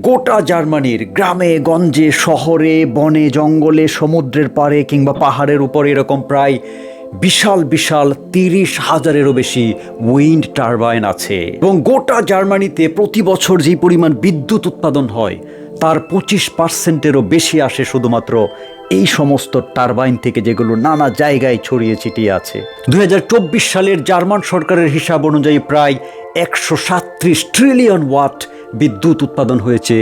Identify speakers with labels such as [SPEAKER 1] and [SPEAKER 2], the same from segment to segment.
[SPEAKER 1] গোটা জার্মানির গ্রামে, গঞ্জে, শহরে, বনে, জঙ্গলে, সমুদ্রের পাড়ে কিংবা পাহাড়ের উপরে এরকম প্রায় বিশাল বিশাল তিরিশ হাজারেরও বেশি উইন্ড টারবাইন আছে। এবং গোটা জার্মানিতে প্রতি বছর যে পরিমাণ বিদ্যুৎ উৎপাদন হয়, তার পঁচিশ পার্সেন্টেরও বেশি আসে শুধুমাত্র এই সমস্ত টারবাইন থেকে যেগুলো নানা জায়গায় ছড়িয়ে ছিটিয়ে আছে। দু হাজার চব্বিশ সালের জার্মান সরকারের হিসাব অনুযায়ী প্রায় একশো সাত্রিশ ট্রিলিয়ন ওয়াট বিদ্যুৎ উৎপাদন হয়েছে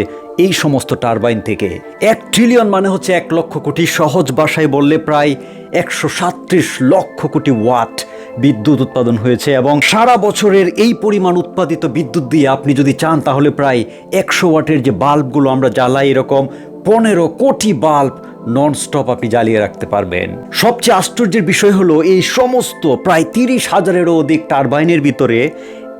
[SPEAKER 1] এই সমস্ত টারবাইন থেকে। এক ট্রিলিয়ন মানে হচ্ছে এক লক্ষ কোটি সহজ ভাষায় বললে প্রায় একশো সাত্রিশ লক্ষ কোটি ওয়াট বিদ্যুৎ উৎপাদন হয়েছে এবং সারা বছরের এই পরিমাণ উৎপাদিত বিদ্যুৎ দিয়ে আপনি যদি চান তাহলে প্রায় একশো ওয়াটের যে বাল্বগুলো আমরা জ্বালাই এরকম পনেরো কোটি বাল্ব ননস্টপ আপনি জ্বালিয়ে রাখতে পারবেন। সবচেয়ে আশ্চর্যের বিষয় হলো এই সমস্ত প্রায় তিরিশ হাজারেরও অধিক টারবাইনের ভিতরে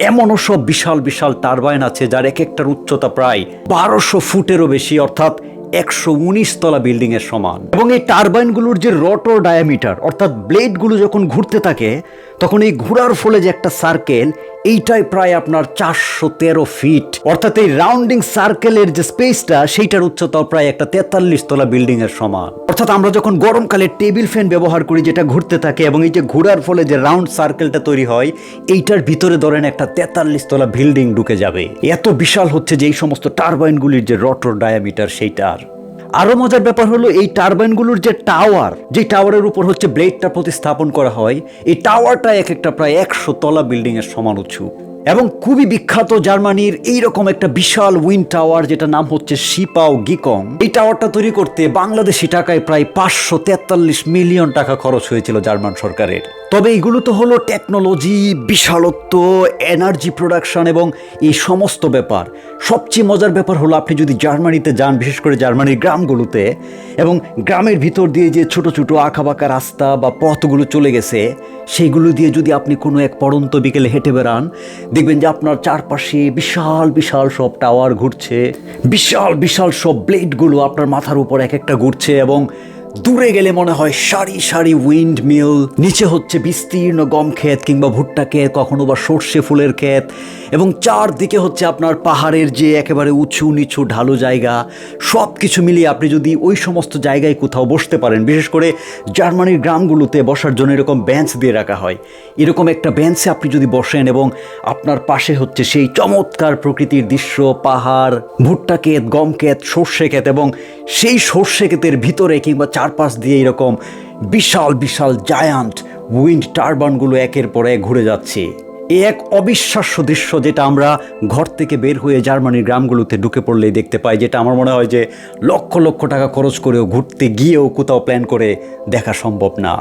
[SPEAKER 1] এমনও সব বিশাল বিশাল টারবাইন আছে যার এক একটার উচ্চতা প্রায় বারোশো ফুটেরও বেশি, অর্থাৎ একশো উনিশ তলা বিল্ডিং এর সমান। এবং এই টারবাইনগুলোর যে রটর ডায়ামিটার অর্থাৎ ব্লেডগুলো যখন ঘুরতে থাকে তখন এই ঘোরার ফলে যে একটা সার্কেল এইটাই প্রায় আপনার চারশো তেরো ফিট অর্থাৎ এই রাউন্ডিং সার্কেলের যে স্পেসটা সেইটার উচ্চতা প্রায় একটা তেতাল্লিশ তলা বিল্ডিং এর সমান। অর্থাৎ আমরা যখন গরমকালে টেবিল ফ্যান ব্যবহার করি, যেটা ঘুরতে থাকে, এবং এই যে ঘোরার ফলে যে রাউন্ড সার্কেলটা তৈরি হয়, এইটার ভিতরে ধরেন একটা তেতাল্লিশ তলা বিল্ডিং ঢুকে যাবে। এত বিশাল হচ্ছে যে এই সমস্ত টারবাইনগুলির যে রটর ডায়ামিটার সেইটার। আরও মজার ব্যাপার হলো এই টারবাইনগুলোর যে টাওয়ার যে টাওয়ারের উপর হচ্ছে ব্লেডটা প্রতিস্থাপন করা হয়, এই টাওয়ারটা এক একটা প্রায় একশো তলা বিল্ডিং এর সমান উঁচু এবং খুবই বিখ্যাত জার্মানির এইরকম একটা বিশাল উইন্ড টাওয়ার যেটা নাম হচ্ছে শিপাও গিকং। এই টাওয়ারটা তৈরি করতে বাংলাদেশি টাকায় প্রায় পাঁচশো তেতাল্লিশ মিলিয়ন টাকা খরচ হয়েছিল জার্মান সরকারের। তবে এগুলো তো হলো টেকনোলজি বিশালত্ব এনার্জি প্রোডাকশন এবং এই সমস্ত ব্যাপার। সবচেয়ে মজার ব্যাপার হলো আপনি যদি জার্মানিতে যান, বিশেষ করে জার্মানির গ্রামগুলোতে, এবং গ্রামের ভিতর দিয়ে যে ছোট ছোট আঁকাবাঁকা রাস্তা বা পথগুলো চলে গেছে, সেইগুলো দিয়ে যদি আপনি কোনো এক পড়ন্ত বিকেলে হেঁটে বেড়ান, দেখবেন যে আপনার চারপাশে বিশাল বিশাল সব টাওয়ার ঘুরছে। বিশাল বিশাল সব ব্লেডগুলো আপনার মাথার উপর এক একটা ঘুরছে এবং দূরে গেলে মনে হয় সারি সারি উইন্ড মিল নিচে হচ্ছে বিস্তীর্ণ গম ক্ষেত কিংবা ভুট্টা ক্ষেত, কখনো বা সর্ষে ফুলের ক্ষেত, এবং চারদিকে হচ্ছে আপনার পাহাড়ের যে একেবারে উঁচু নিচু ঢালু জায়গা সব কিছু মিলিয়ে আপনি যদি ওই সমস্ত জায়গায় কোথাও বসতে পারেন, বিশেষ করে জার্মানির গ্রামগুলোতে বসার জন্য এরকম বেঞ্চ দিয়ে রাখা হয়। এরকম একটা বেঞ্চে আপনি যদি বসেন এবং আপনার পাশে হচ্ছে সেই চমৎকার প্রকৃতির দৃশ্য, পাহাড়, ভুট্টা ক্ষেত, গম ক্ষেত, সর্ষে ক্ষেত এবং সেই সর্ষে ক্ষেতের ভিতরে কিংবা চারপাশ দিয়ে এরকম বিশাল বিশাল জায়ান্ট উইন্ড টারবানগুলো একের পর এক ঘুরে যাচ্ছে। এ এক অবিশ্বাস্য দৃশ্য যেটা আমরা ঘর থেকে বের হয়ে জার্মানির গ্রামগুলোতে ঢুকে পড়লেই দেখতে পাই, যেটা আমার মনে হয় যে লক্ষ লক্ষ টাকা খরচ করেও ঘুরতে গিয়েও কোথাও প্ল্যান করে দেখা সম্ভব না।